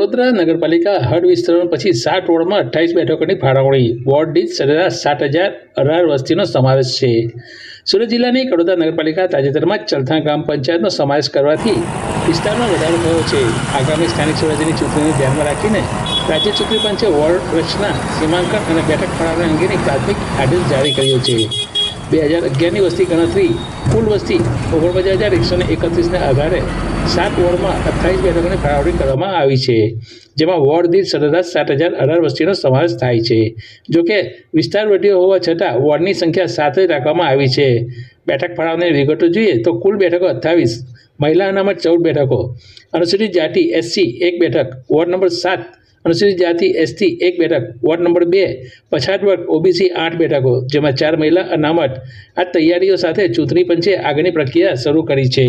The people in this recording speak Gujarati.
વડોદરા નગરપાલિકા હડ વિસ્તરણ પછી સાત વોર્ડમાં અઠ્ઠાવીસ બેઠકોની ફાળવણી. વોર્ડ દીઠ સરેરાશ સાત હજાર અઢાર વસ્તીનો સમાવેશ છે. સુરત જિલ્લાની કડોદરા નગરપાલિકા તાજેતરમાં ચલથાણ ગ્રામ પંચાયતનો સમાવેશ કરવાથી વિસ્તારમાં વધારો થયો છે. આગામી સ્થાનિક સ્વરાજ્યની ચૂંટણીને ધ્યાનમાં રાખીને રાજ્ય ચૂંટણી પંચે વોર્ડ રચના, સીમાંકન અને બેઠક ફાળવણી અંગેની પ્રાથમિક આદેશ જારી કર્યો છે. બે હજાર અગિયારની વસ્તી ગણતરી, કુલ વસ્તી ઓગણપચાસ હજાર એકસો ને એકત્રીસને આધારે સાત વોર્ડમાં અઠ્ઠાવીસ બેઠકોની ફાળવણી કરવામાં આવી છે, જેમાં વોર્ડ દીઠ સરેરાશ સાત હજાર અઢાર વસ્તીનો સમાવેશ થાય છે. જોકે વિસ્તાર વધ્યો હોવા છતાં વોર્ડની સંખ્યા સાત જ રાખવામાં આવી છે. બેઠક ફાળવણીની વિગતો જોઈએ તો કુલ બેઠકો અઠ્ઠાવીસ, મહિલા અનામત ચૌદ બેઠકો અનુસૂચિત જાતિ એસસી એક બેઠક, વોર્ડ નંબર સાત અનુસૂચિત જાતિ એસટી એક બેઠક, વોર્ડ નંબર બે, પછાત વર્ગ, ઓબીસી આઠ બેઠકો, જેમાં ચાર મહિલા અનામત. આ તૈયારીઓ સાથે ચૂંટણી પંચે આગળની પ્રક્રિયા શરૂ કરી છે.